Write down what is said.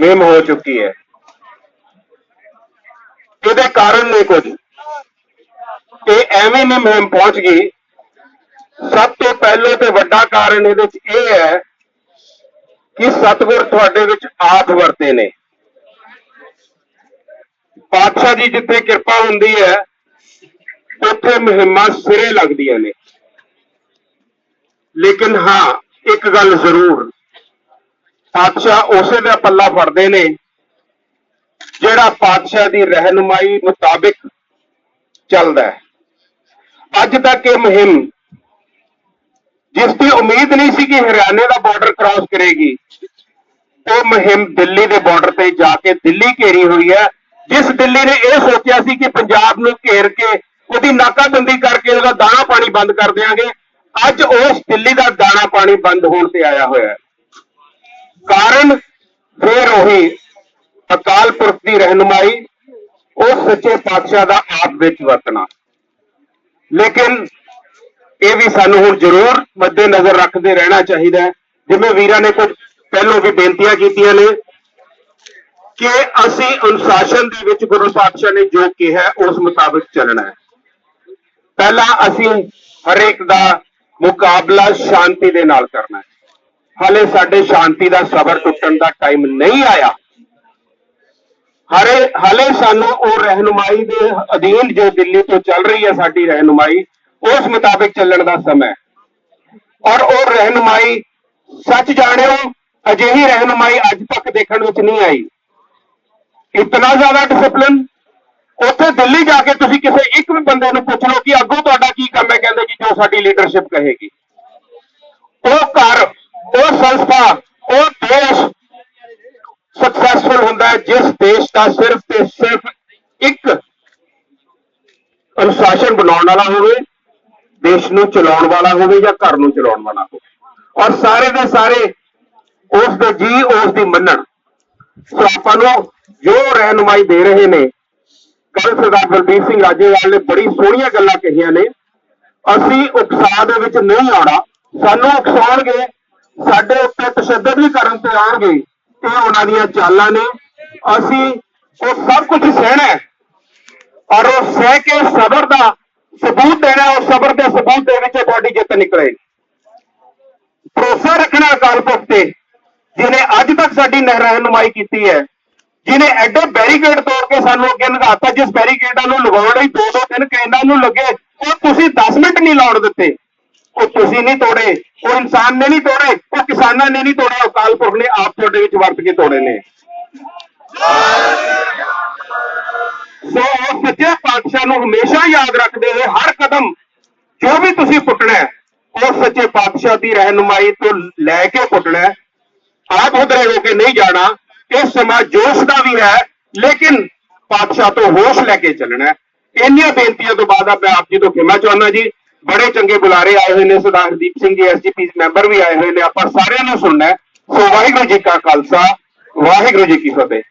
ਮੁਹਿੰਮ ਹੋ ਚੁੱਕੀ ਹੈ। ਇਹਦੇ ਕਾਰਨ ਨੇ ਕੁਝ। ਇਹ ਐਵੇਂ ਨਹੀਂ ਮੁਹਿੰਮ ਪਹੁੰਚ ਗਈ। ਸਭ ਤੋਂ ਪਹਿਲੇ ਤੇ ਵੱਡਾ ਕਾਰਨ ਇਹਦੇ ਵਿੱਚ ਇਹ ਹੈ ਕਿ ਸਤਿਗੁਰ ਤੁਹਾਡੇ ਵਿੱਚ ਆਪ ਵਰਤੇ ਨੇ। ਪਾਤਸ਼ਾਹ ਜੀ ਜਿੱਥੇ ਕਿਰਪਾ ਹੁੰਦੀ ਹੈ, ਉੱਥੇ ਮੁਹਿੰਮਾਂ ਸਿਰੇ ਲੱਗਦੀਆਂ ਨੇ। ਲੇਕਿਨ ਹਾਂ, ਇੱਕ ਗੱਲ ਜ਼ਰੂਰ ਪਾਤਸ਼ਾਹ ਉਸੇ ਦਾ ਪੱਲਾ ਫੜਦੇ ਨੇ। ਜਿਹੜਾ ਪਾਤਸ਼ਾਹ ਦੀ ਰਹਿਨੁਮਾਈ ਮੁਤਾਬਿਕ ਚੱਲਦਾ ਹੈ। ਅੱਜ ਤੱਕ ਇਹ ਮੁਹਿੰਮ, ਜਿਸ ਦੀ ਉਮੀਦ ਨਹੀਂ ਸੀ ਕਿ ਹਰਿਆਣੇ ਦਾ ਬਾਰਡਰ ਕ੍ਰਾਸ ਕਰੇਗੀ, ਉਹ ਮੁਹਿੰਮ ਦਿੱਲੀ ਦੇ ਬਾਰਡਰ ਤੇ ਜਾ ਕੇ ਦਿੱਲੀ ਘੇਰੀ ਹੋਈ ਹੈ। ਜਿਸ ਦਿੱਲੀ ਨੇ ਇਹ ਸੋਚਿਆ ਸੀ ਕਿ ਪੰਜਾਬ ਨੂੰ ਘੇਰ ਕੇ ਉਹਦੀ ਨਾਕਾਬੰਦੀ ਕਰਕੇ ਉਹਦਾ ਦਾਣਾ ਪਾਣੀ ਬੰਦ ਕਰ ਦੇਾਂਗੇ ਅੱਜ ਉਸ ਦਿੱਲੀ ਦਾ ਦਾਣਾ ਪਾਣੀ ਬੰਦ ਹੋਣ ਤੇ ਆਇਆ ਹੋਇਆ ਹੈ। ਕਾਰਨ ਫੇਰ ਉਹੀ ਅਕਾਲ ਪੁਰਖ ਦੀ ਰਹਿਨੁਮਾਈ, ਉਹ ਸੱਚੇ ਪਾਤਸ਼ਾਹ ਦਾ ਆਪ ਵਿੱਚ ਵਰਤਣਾ। ਲੇਕਿਨ ਇਹ ਵੀ ਸਾਨੂੰ ਹੁਣ ਜ਼ਰੂਰ ਮੱਦੇ ਨਜ਼ਰ ਰੱਖਦੇ ਰਹਿਣਾ ਚਾਹੀਦਾ ਹੈ। ਜਿਵੇਂ ਵੀਰਾਂ ਨੇ ਕੁਝ ਪਹਿਲੋਂ ਵੀ ਬੇਨਤੀਆਂ ਕੀਤੀਆਂ ਨੇ ਕਿ ਅਸੀਂ ਅਨੁਸ਼ਾਸਨ ਦੇ ਵਿੱਚ ਗੁਰੂ ਪਾਤਸ਼ਾਹ ਨੇ ਜੋ ਕਿਹਾ, ਉਸ ਮੁਤਾਬਕ ਚੱਲਣਾ ਹੈ। ਪਹਿਲਾਂ ਅਸੀਂ ਹਰੇਕ ਦਾ ਮੁਕਾਬਲਾ ਸ਼ਾਂਤੀ ਦੇ ਨਾਲ ਕਰਨਾ ਹੈ। ਹਾਲੇ ਸਾਡੇ ਸ਼ਾਂਤੀ ਦਾ ਸਬਰ ਟੁੱਟਣ ਦਾ ਟਾਈਮ ਨਹੀਂ ਆਇਆ। ਹਾਲੇ ਹਾਲੇ ਸਾਨੂੰ ਉਹ ਰਹਿਨੁਮਾਈ ਦੇ ਅਧੀਨ ਜੋ ਦਿੱਲੀ ਤੋਂ ਚੱਲ ਰਹੀ ਹੈ ਸਾਡੀ ਰਹਿਨੁਮਾਈ, ਉਸ ਮੁਤਾਬਿਕ ਚੱਲਣ ਦਾ ਸਮਾਂ ਔਰ ਉਹ ਰਹਿਨੁਮਾਈ, ਸੱਚ ਜਾਣਿਓ, ਅਜਿਹੀ ਰਹਿਨੁਮਾਈ ਅੱਜ ਤੱਕ ਦੇਖਣ ਵਿੱਚ ਨਹੀਂ ਆਈ। ਇਤਨਾ ਜ਼ਿਆਦਾ ਡਿਸਪਲਿਨ ਉੱਥੇ ਦਿੱਲੀ ਜਾ ਕੇ ਤੁਸੀਂ ਕਿਸੇ ਇੱਕ ਵੀ ਬੰਦੇ ਨੂੰ ਪੁੱਛ ਲਓ ਕਿ ਅੱਗੋਂ ਤੁਹਾਡਾ ਕੀ ਕੰਮ ਹੈ, ਕਹਿੰਦੇ ਜੀ ਜੋ ਸਾਡੀ ਲੀਡਰਸ਼ਿਪ ਕਹੇਗੀ। ਉਹ ਘਰ ਉਹ ਉਹ ਦੇਸ਼ ਸਕਸੈਸਫੁਲ ਹੁੰਦਾ ਹੈ, ਜਿਸ ਦੇਸ਼ ਦਾ ਸਿਰਫ ਤੇ ਸਿਰਫ ਇੱਕ ਅਨੁਸ਼ਾਸਨ ਬਣਾਉਣ ਵਾਲਾ ਹੋਵੇ, ਦੇਸ਼ ਨੂੰ ਚਲਾਉਣ ਵਾਲਾ ਹੋਵੇ ਜਾਂ ਘਰ ਨੂੰ ਚਲਾਉਣ ਵਾਲਾ ਹੋਵੇ। ਔਰ ਸਾਰੇ ਦੇ ਸਾਰੇ ਉਸ ਦੇ ਜੀ, ਉਸ ਦੀ ਮੰਨਣ। ਸੋ ਆਪਾਂ ਨੂੰ ਜੋ ਰਹਿਨੁਮਾਈ ਦੇ ਰਹੇ ਨੇ ਕੱਲ ਸਰਦਾਰ ਬਲਬੀਰ ਸਿੰਘ ਰਾਜੇਵਾਲ ਨੇ ਬੜੀ ਸੋਹਣੀਆਂ ਗੱਲਾਂ ਕਹੀਆਂ ਨੇ, ਅਸੀਂ ਉਕਸਾਹ ਦੇ ਵਿੱਚ ਨਹੀਂ ਆਉਣਾ, ਸਾਨੂੰ ਉਕਸਾਉਣਗੇ ਸਾਡੇ ਉੱਤੇ ਤਸ਼ੱਦਦ ਵੀ ਕਰਨ ਤੇ ਆਉਣਗੇ, ਇਹ ਉਹਨਾਂ ਦੀਆਂ ਚਾਲਾਂ ਨੇ। ਅਸੀਂ ਉਹ ਸਭ ਕੁਝ ਸਹਿਣਾ ਹੈ। ਔਰ ਉਹ ਸਹਿ ਕੇ ਸਬਰ ਦਾ ਸਬੂਤ ਦੇਣਾ ਉਹ ਸਬਰ ਦੇ ਸਬੂਤ ਦੇ ਵਿੱਚ ਤੁਹਾਡੀ ਜਿੱਤ ਨਿਕਲੇ। ਭਰੋਸਾ ਰੱਖਣਾ ਅਕਾਲ ਪੁਰਖ ਤੇ, ਜਿਹਨੇ ਅੱਜ ਤੱਕ ਸਾਡੀ ਨ- ਕੀਤੀ ਹੈ। ਜਿਹਨੇ ਐਡੇ ਬੈਰੀਕੇਡ ਤੋੜ ਕੇ ਸਾਨੂੰ ਅੱਗੇ ਲੰਘਾਤਾ ਜਿਸ ਬੈਰੀਕੇਡਾਂ ਨੂੰ ਲਗਾਉਣ ਲਈ ਦੋ ਦੋ ਤਿੰਨ ਕੈਂਡਾਂ ਨੂੰ ਲੱਗੇ, ਉਹ ਤੁਸੀਂ 10 ਮਿੰਟ ਨਹੀਂ ਲਾਉਣ ਦਿੱਤੇ। ਉਹ ਤੁਸੀਂ ਨਹੀਂ ਤੋੜੇ, ਉਹ ਇਨਸਾਨ ਨੇ ਨਹੀਂ ਤੋੜੇ, ਉਹ ਕਿਸਾਨਾਂ ਨੇ ਨਹੀਂ ਤੋੜਿਆ ਉਹ ਅਕਾਲ ਪੁਰਖ ਨੇ ਆਪ ਤੁਹਾਡੇ ਵਿੱਚ ਵਰਤ ਕੇ ਤੋੜੇ ਨੇ। ਸੋ ਉਹ ਸੱਚੇ ਪਾਤਸ਼ਾਹ ਨੂੰ ਹਮੇਸ਼ਾ ਯਾਦ ਰੱਖਦੇ ਹੋਏ ਹਰ ਕਦਮ ਜੋ ਵੀ ਤੁਸੀਂ ਪੁੱਟਣਾ ਉਹ ਸੱਚੇ ਪਾਤਸ਼ਾਹ ਦੀ ਰਹਿਨੁਮਾਈ ਤੋਂ ਲੈ ਕੇ ਪੁੱਟਣਾ ਆਪ ਉਧਰੇ ਹੋ ਕੇ ਨਹੀਂ ਜਾਣਾ ਇਹ ਸਮਾਂ ਜੋਸ਼ ਦਾ ਵੀ ਹੈ, ਲੇਕਿਨ ਪਾਤਸ਼ਾਹ ਤੋਂ ਹੋਸ਼ ਲੈ ਕੇ ਚੱਲਣਾ ਇੰਨੀਆਂ ਬੇਨਤੀਆਂ ਤੋਂ ਬਾਅਦ ਮੈਂ ਆਪ ਜੀ ਤੋਂ ਖਿਮਾ ਚਾਹੁੰਦਾ ਜੀ ਬੜੇ ਚੰਗੇ ਬੁਲਾਰੇ ਆਏ ਹੋਏ ਨੇ, ਸਰਦਾਰ ਹਰਦੀਪ ਸਿੰਘ ਜੀ ਐਸਜੀਪੀ ਮੈਂਬਰ ਵੀ ਆਏ ਹੋਏ ਨੇ। ਆਪਾਂ ਸਾਰਿਆਂ ਨੂੰ ਸੁਣਨਾ ਸੋ ਵਾਹਿਗੁਰੂ ਜੀ ਕਾ ਖਾਲਸਾ, ਵਾਹਿਗੁਰੂ ਜੀ ਕੀ ਫਤਿਹ।